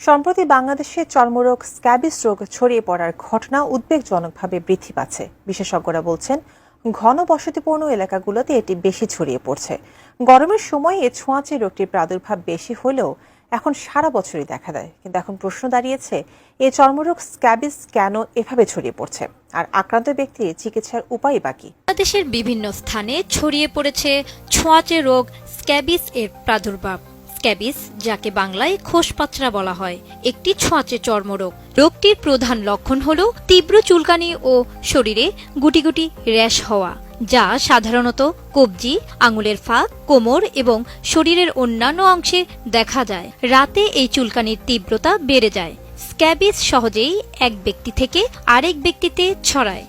সম্প্রতি বাংলাদেশে চর্মরোগ স্ক্যাবিস রোগ ছড়িয়ে পড়ার ঘটনা উদ্বেগজনকভাবে বৃদ্ধি পাচ্ছে। বিশেষজ্ঞরা বলছেন, ঘন বসতিপূর্ণ এলাকাগুলোতে এটি বেশি ছড়িয়ে পড়ছে। গরমের সময় এ ছোঁয়াচে রোগটির প্রাদুর্ভাব বেশি হলেও এখন সারা বছরই দেখা দেয়। কিন্তু এখন প্রশ্ন দাঁড়িয়েছে, এ চর্মরোগ স্ক্যাবিস কেন এভাবে ছড়িয়ে পড়ছে? আর আক্রান্ত ব্যক্তির চিকিৎসার উপায় বাকি বাংলাদেশের বিভিন্ন স্থানে ছড়িয়ে পড়েছে ছোঁয়াচে রোগ স্ক্যাবিস এর প্রাদুর্ভাব। স্ক্যাবিস, যাকে বাংলায় খোসপাচরা বলা হয়, একটি ছোঁয়াচে চর্মরোগ। রোগটির প্রধান লক্ষণ হল তীব্র চুলকানি ও শরীরে গুটি গুটি র্যাশ হওয়া, যা সাধারণত কবজি, আঙুলের ফাঁক, কোমর এবং শরীরের অন্যান্য অংশে দেখা যায়। রাতে এই চুলকানির তীব্রতা বেড়ে যায়। স্ক্যাবিস সহজেই এক ব্যক্তি থেকে আরেক ব্যক্তিতে ছড়ায়।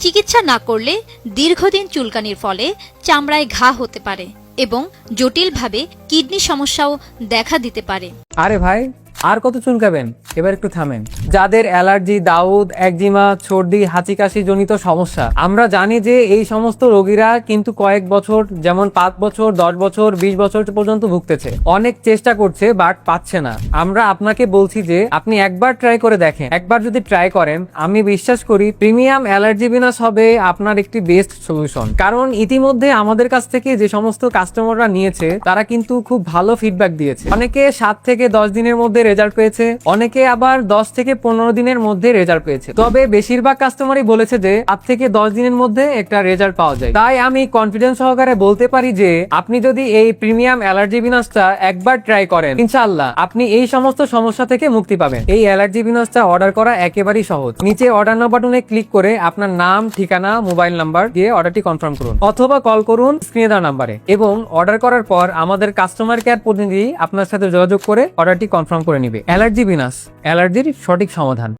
চিকিৎসা না করলে দীর্ঘদিন চুলকানির ফলে চামড়ায় ঘা হতে পারে। এবং জটিলভাবে কিডনি সমস্যাও দেখা দিতে পারে। আরে ভাই আর কত চুলকাবেন এবার একটু থামেন। যাদের অ্যালার্জি, দাউদ, একজিমা, সর্দি হাঁচি কাশি জনিত সমস্যা, আমরা জানি যে এই সমস্ত রোগীরা কিন্তু কয়েক বছর, যেমন পাঁচ বছর, দশ বছর, বিশ বছর পর্যন্ত ভুগতেছে। অনেক চেষ্টা করছে, বাট পাচ্ছে না। আমরা আপনাকে বলছি যে, আপনি একবার ট্রাই করে দেখেন। একবার যদি ট্রাই করেন, আমি বিশ্বাস করি প্রিমিয়াম অ্যালার্জি বিনাশ হবে আপনার একটি বেস্ট সলিউশন কারণ ইতিমধ্যে আমাদের কাছ থেকে যে সমস্ত কাস্টমাররা নিয়েছে, তারা কিন্তু খুব ভালো ফিডব্যাক দিয়েছে। অনেকে সাত থেকে দশ দিনের মধ্যে রেজাল্ট পেয়েছে। অনেকে আবার দশ থেকে পনেরো দিনের মধ্যে রেজাল্ট পেয়েছে। তবে বেশিরভাগ কাস্টমারই বলেছে যে আট থেকে দশ দিনের মধ্যে একটা রেজাল্ট পাওয়া যায়। তাই আমি কনফিডেন্স সহকারে বলতে পারি যে, আপনি যদি এই প্রিমিয়াম অ্যালার্জি বিনাশটা একবার ট্রাই করেন ইনশাল্লাহ আপনি এই সমস্ত সমস্যা থেকে মুক্তি পাবেন। এই অ্যালার্জি বিনাশটা অর্ডার করা একেবারেই সহজ। নিচে অর্ডার নাও বাটনে ক্লিক করে আপনার নাম, ঠিকানা মোবাইল নাম্বার দিয়ে অর্ডারটি কনফার্ম করুন। অথবা কল করুন স্ক্রিনে দেওয়া নাম্বারে এবং অর্ডার করার পর আমাদের কাস্টমার কেয়ার প্রতিনিধি আপনার সাথে যোগাযোগ করে অর্ডারটি কনফার্ম করে নিবে। অ্যালার্জি বিনাশ। অ্যালার্জির সঠিক সমাধান।